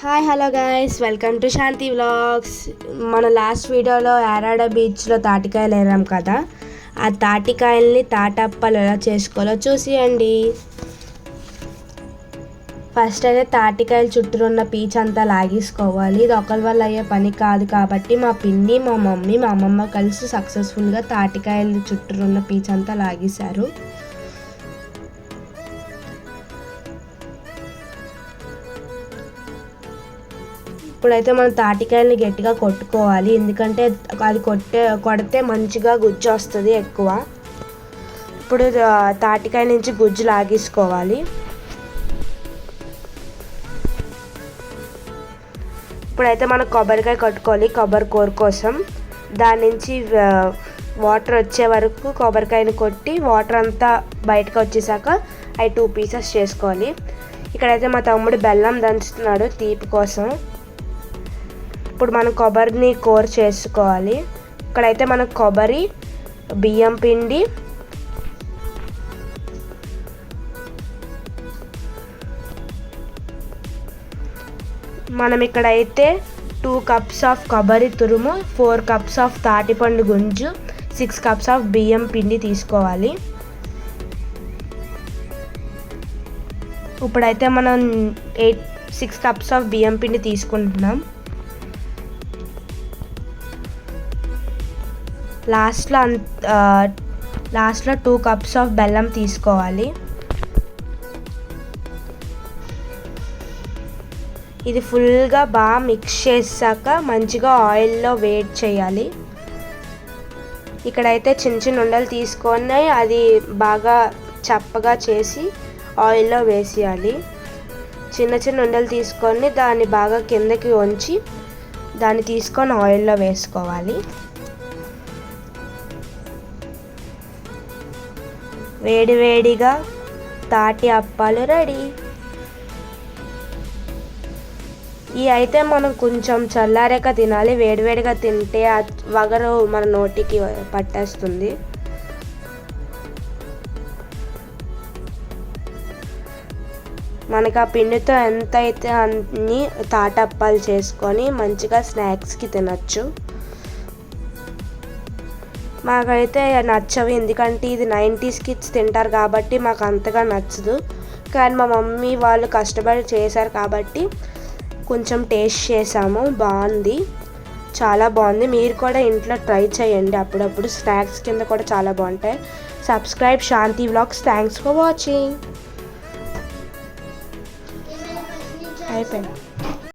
Hi hello guys welcome to Shanti vlogs మన last వీడియోలో యారాడ బీచ్లో తాటికాయలు వేరాం కదా? ఆ తాటికాయల్ని తాటప్పలు ఎలా చేసుకోవాలో చూసియండి. ఫస్ట్ అయితే తాటికాయలు చుట్టూ ఉన్న పీచ్ అంతా లాగేసుకోవాలి. ఇది ఒకరి వల్ల అయ్యే పని కాదు కాబట్టి మా పిన్ని మా మమ్మీ మా అమ్మమ్మ కలిసి సక్సెస్ఫుల్గా తాటికాయలు చుట్టూ ఉన్న పీచ్ అంతా లాగేశారు. ఇప్పుడైతే మనం తాటికాయలని గట్టిగా కొట్టుకోవాలి. ఎందుకంటే అది కొట్టే కొడితే మంచిగా గుజ్జు వస్తుంది ఎక్కువ. ఇప్పుడు తాటికాయ నుంచి గుజ్జు లాగేసుకోవాలి. ఇప్పుడైతే మనం కొబ్బరికాయ కొట్టుకోవాలి కొబ్బరి కూర కోసం. దాని నుంచి వాటర్ వచ్చే వరకు కొబ్బరికాయని కొట్టి వాటర్ అంతా బయటకు వచ్చేసాక అవి టూ పీసెస్ చేసుకోవాలి. ఇక్కడైతే మా తమ్ముడు బెల్లం దంచుతున్నాడు తీపి కోసం. ఇప్పుడు మనం కొబ్బరిని కోర్ చేసుకోవాలి. ఇక్కడైతే మనకు కొబ్బరి బియ్యం పిండి మనం ఇక్కడైతే టూ కప్స్ ఆఫ్ కొబ్బరి తురుము ఫోర్ కప్స్ ఆఫ్ తాటిపండు గుంజు సిక్స్ కప్స్ ఆఫ్ బియ్యం పిండి తీసుకోవాలి. ఇప్పుడైతే మనం ఎయిట్ సిక్స్ కప్స్ ఆఫ్ బియ్యం పిండి తీసుకుంటున్నాం. లాస్ట్లో అంత లాస్ట్లో టూ కప్స్ ఆఫ్ బెల్లం తీసుకోవాలి. ఇది ఫుల్గా బాగా మిక్స్ చేసాక మంచిగా ఆయిల్లో వేట్ చేయాలి. ఇక్కడైతే చిన్న చిన్న ఉండలు తీసుకొని అది బాగా చప్పగా చేసి ఆయిల్లో వేసేయాలి. చిన్న చిన్న ఉండలు తీసుకొని దాన్ని బాగా కిందకి వంచి దాన్ని తీసుకొని ఆయిల్లో వేసుకోవాలి. వేడివేడిగా తాటి అప్పాలు రెడీ. ఈ అయితే మనం కొంచెం చల్లారాక తినాలి. వేడివేడిగా తింటే ఆ వగరు మన నోటికి పట్టేస్తుంది. మనకు ఆ పిండితో ఎంత అయితే అన్ని తాటప్పాలు చేసుకొని మంచిగా స్నాక్స్కి తినచ్చు. మాకైతే నచ్చవు. ఎందుకంటే ఇది నైంటీస్ కిడ్స్ తింటారు కాబట్టి మాకు అంతగా నచ్చదు. కానీ మా మమ్మీ వాళ్ళు కష్టపడి చేశారు కాబట్టి కొంచెం టేస్ట్ చేసాము. బాగుంది. చాలా బాగుంది. మీరు కూడా ఇంట్లో ట్రై చేయండి. అప్పుడప్పుడు స్నాక్స్ కింద కూడా చాలా బాగుంటాయి. Subscribe Shanti vlogs. Thanks for watching. అయిపోయింది.